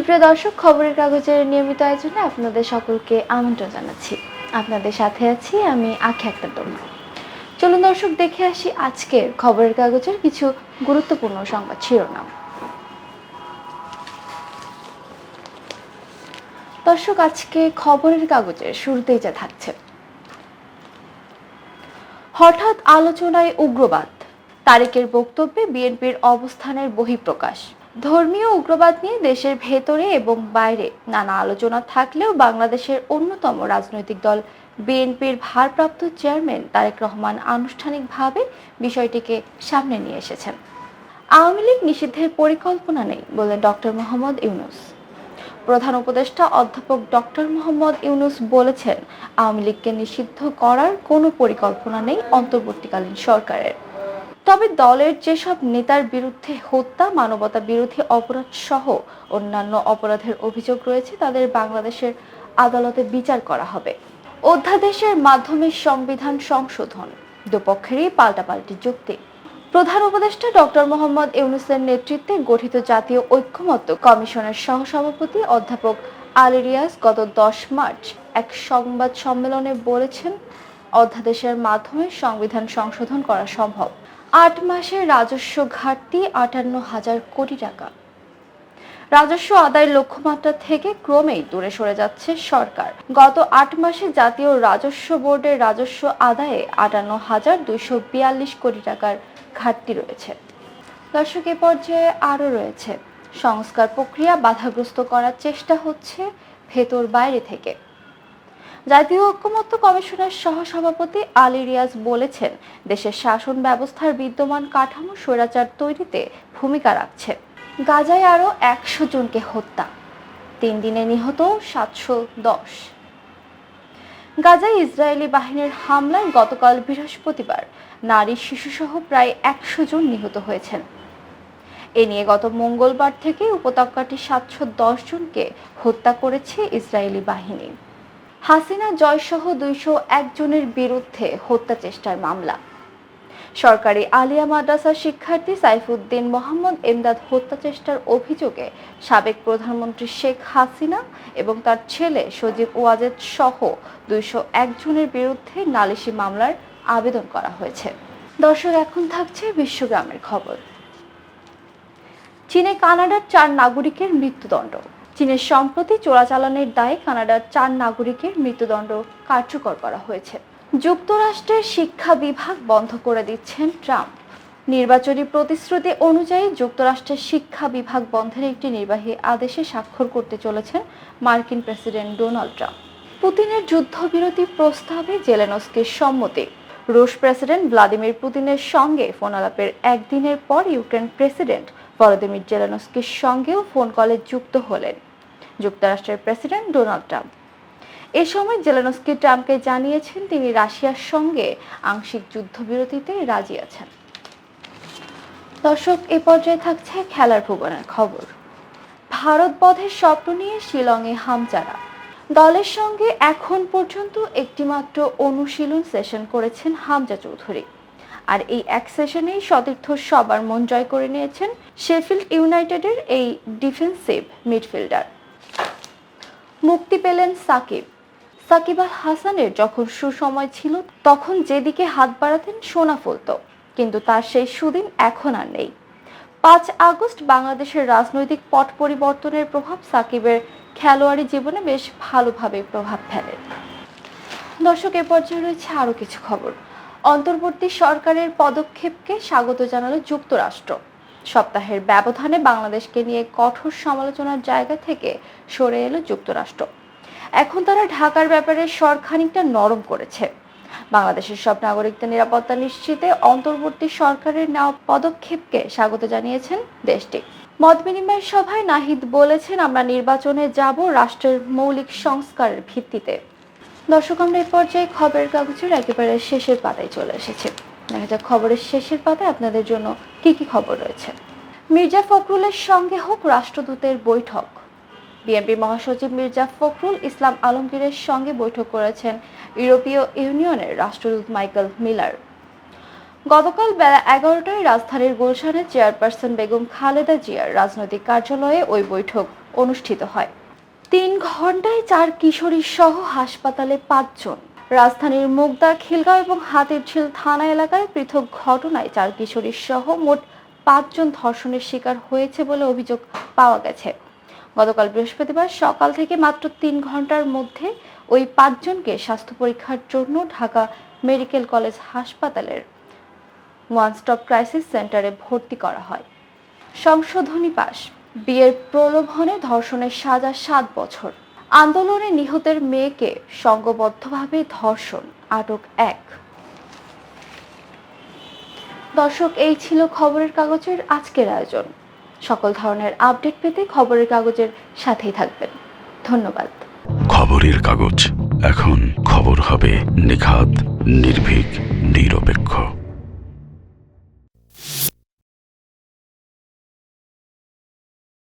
সুপ্রিয় দর্শক, খবরের কাগজের নিয়মিত আয়োজনে আপনাদের সকলকে আমন্ত্রণ জানাচ্ছি। আপনাদের সাথে আছি আমি আখি আক্তার তরুণ চলুন দর্শক, দেখে আসি আজকের খবরের কাগজের কিছু গুরুত্বপূর্ণ সংবাদ শিরোনাম। দর্শক, আজকে খবরের কাগজের শুরুতেই যা থাকছে। হঠাৎ আলোচনায় উগ্রবাদ। তারেকের বক্তব্যে বিএনপির অবস্থানের বহিঃপ্রকাশ। ধর্মীয় উগ্রবাদ নিয়ে দেশের ভেতরে এবং বাইরে নানা আলোচনা থাকলেও বাংলাদেশের অন্যতম রাজনৈতিক দল বিএনপির ভারপ্রাপ্ত চেয়ারম্যান তারেক রহমান আনুষ্ঠানিকভাবে বিষয়টিকে সামনে নিয়ে এসেছেন। আওয়ামী লীগ নিষিদ্ধের পরিকল্পনা নেই বলে ডক্টর মোহাম্মদ ইউনুস। প্রধান উপদেষ্টা অধ্যাপক ডক্টর মোহাম্মদ ইউনুস বলেছেন, আওয়ামী লীগকে নিষিদ্ধ করার কোনো পরিকল্পনা নেই অন্তর্বর্তীকালীন সরকারের। তবে দলের যেসব নেতার বিরুদ্ধে হত্যা, মানবতা বিরোধী অপরাধ সহ অন্যান্য অপরাধের অভিযোগ রয়েছে, তাদের বাংলাদেশের আদালতে বিচার করা হবে। অধ্যাদেশের মাধ্যমে সংবিধান সংশোধন। দুপক্ষেরই পাল্টাপাল্টি যুক্তি। প্রধান উপদেষ্টা ডক্টর মোহাম্মদ ইউনুসের নেতৃত্বে গঠিত জাতীয় ঐক্যমত্য কমিশনের সহসভাপতি অধ্যাপক আলী রিয়াজ গত দশ মার্চ এক সংবাদ সম্মেলনে বলেছেন, অধ্যাদেশের মাধ্যমে সংবিধান সংশোধন করা সম্ভব। আট মাসের রাজস্ব ঘাটতি আটান্ন হাজার কোটি টাকা। রাজস্ব আদায়ের লক্ষ্যমাত্রা থেকে ক্রমেই দূরে সরে যাচ্ছে সরকার। গত আট মাসে জাতীয় রাজস্ব বোর্ডের রাজস্ব আদায়ে আটান্ন হাজার দুইশো বিয়াল্লিশ কোটি টাকার ঘাটতি রয়েছে। দর্শক, এ পর্যায়ে আরও রয়েছে। সংস্কার প্রক্রিয়া বাধাগ্রস্ত করার চেষ্টা হচ্ছে ভেতর বাইরে থেকে। জাতীয় ঐক্যমত্য কমিশনের সহসভাপতি আলী রিয়াজ বলেছেন, দেশের শাসন ব্যবস্থার বিদ্যমান কাঠামো স্বৈরাচার তৈরিতে ভূমিকা রাখছে। গাজায় আরও একশো জনকে হত্যা, তিন দিনে নিহত সাতশো দশ। গাজায় ইসরায়েলি বাহিনীর হামলায় গতকাল বৃহস্পতিবার নারী শিশুসহ প্রায় একশো জন নিহত হয়েছেন। এ নিয়ে গত মঙ্গলবার থেকে উপত্যকাটি সাতশো দশ জনকে হত্যা করেছে ইসরায়েলি বাহিনী। হাসিনা, জয়সহ দুইশো একজনের বিরুদ্ধে হত্যা চেষ্টার মামলা। সরকারি আলিয়া মাদ্রাসার শিক্ষার্থী সাইফুদ্দিন মোহাম্মদ এমদাদ হত্যা চেষ্টার অভিযোগে সাবেক প্রধানমন্ত্রী শেখ হাসিনা এবং তার ছেলে সজীব ওয়াজেদ সহ দুইশো একজনের বিরুদ্ধে নালিশি মামলার আবেদন করা হয়েছে। দর্শক, এখন থাকছে বিশ্বগ্রামের খবর। চীনে কানাডার চার নাগরিকের মৃত্যুদণ্ড। চীনের সম্প্রতি চোরাচালানের দায়ে কানাডার চার নাগরিকের মৃত্যুদণ্ড কার্যকর করা হয়েছে। যুক্তরাষ্ট্রের শিক্ষা বিভাগ বন্ধ করে দিচ্ছেন ট্রাম্প। নির্বাচনী প্রতিশ্রুতি অনুযায়ী যুক্তরাষ্ট্রের শিক্ষা বিভাগ বন্ধের একটি নির্বাহী আদেশে স্বাক্ষর করতে চলেছেন মার্কিন প্রেসিডেন্ট ডোনাল্ড ট্রাম্প। পুতিনের যুদ্ধবিরতি প্রস্তাবে জেলেনস্কির সম্মতি। রুশ প্রেসিডেন্ট ভ্লাদিমির পুতিনের সঙ্গে ফোন আলাপের একদিনের পর ইউক্রেন প্রেসিডেন্ট ভলোদিমির জেলেনস্কির সঙ্গেও ফোন কলে যুক্ত হলেন। যুক্তরাষ্ট্রের প্রেসিডেন্ট ডোনাল্ড ট্রাম্প। এ সময় জেলেনস্কি ট্রাম্পকে জানিয়েছেন তিনি রাশিয়ার সঙ্গে আংশিক যুদ্ধবিরতিতে রাজি আছেন। দর্শক, এ পর্যায়ে থাকছে খেলার ভুবনের খবর। ভারত বধের স্বপ্ন নিয়ে শিলংয়ে হামচারা। দলের সঙ্গে এখন পর্যন্ত একটিমাত্র অনুশীলন সেশন করেছেন হামজা চৌধুরী। আর এই এক সেশনেই সতীর্থ সবার মন জয় করে নিয়েছেন শেফিল্ড ইউনাইটেডের এই ডিফেন্সিভ মিডফিল্ডার। মুক্তি পেলেন সাকিব। সাকিব আল হাসানের যখন সুসময় ছিল, তখন যেদিকে হাত বাড়াতেন সোনা ফলত। কিন্তু তার সেই সুদিন এখন আর নেই। পাঁচ আগস্ট বাংলাদেশের রাজনৈতিক পট পরিবর্তনের প্রভাব সাকিবের খেলোয়াড়ি জীবনে বেশ ভালোভাবে প্রভাব ফেলে। দর্শক, এ পর্যায়ে রয়েছে আরও কিছু খবর। অন্তর্বর্তী সরকারের পদক্ষেপকে স্বাগত জানালো যুক্তরাষ্ট্র। সপ্তাহের ব্যবধানে বাংলাদেশকে নিয়ে কঠোর সমালোচনার জায়গা থেকে সরে এলো যুক্তরাষ্ট্র। এখন তারা ঢাকার ব্যাপারে স্বর খানিকটা নরম করেছে। বাংলাদেশের সব নাগরিকদের নিরাপত্তা নিশ্চিতে অন্তর্বর্তী সরকারের নেওয়া পদক্ষেপকে স্বাগত জানিয়েছেন দেশটি। মত বিনিময় সভায় নাহিদ বলেছেন, আমরা নির্বাচনে যাব রাষ্ট্রের মৌলিক সংস্কারের ভিত্তিতে। দর্শক, আমরা এই পর্যায়ে খবরের কাগজের একেবারে শেষের পাতায় চলে এসেছে। দেখা যাক খবরের শেষের পাতায় আপনাদের জন্য কি কি খবর রয়েছে? মির্জা ফখরুলের সঙ্গে হোক রাষ্ট্রদূতের বৈঠক। বিএনপি মহাসচিব মির্জা ফখরুল ইসলাম আলমগীরের সঙ্গে বৈঠক করেছেন ইউরোপীয় ইউনিয়নের রাষ্ট্রদূত মাইকেল মিলার। গতকাল বেলা এগারোটায় রাজধানীর গুলশানে চেয়ারপারসন বেগম খালেদা জিয়ার রাজনৈতিক কার্যালয়ে ওই বৈঠক অনুষ্ঠিত হয়। তিন ঘন্টায় চার কিশোরী সহ হাসপাতালে পাঁচজন রাজধানীর মুগদা, খিলগাঁও এবং হাতিরঝিল থানা এলাকায় পৃথক ঘটনায় চার কিশোরী সহ মোট পাঁচজন ধর্ষণের শিকার হয়েছে বলে অভিযোগ পাওয়া গেছে। গতকাল বৃহস্পতিবার সকাল থেকে মাত্র তিন ঘণ্টার মধ্যে ওই পাঁচজনকে স্বাস্থ্য পরীক্ষার জন্য ঢাকা মেডিকেল কলেজ হাসপাতালের ওয়ান স্টপ ক্রাইসিস সেন্টারে ভর্তি করা হয়। সংশোধনী পাশ বিয়ের প্রলোভনে ধর্ষণের সাজা সাত বছর। আন্দোলনে নিহতের মেয়েকে সংঘবদ্ধভাবে ধর্ষণ, আটক এক। দর্শক, এই ছিল খবরের কাগজের আজকের আয়োজন। সকল ধরনের আপডেট পেতে খবরের কাগজের সাথেই থাকবেন। ধন্যবাদ। খবরের কাগজ, এখন খবর হবে নিখাত, নির্ভীক, নিরপেক্ষ।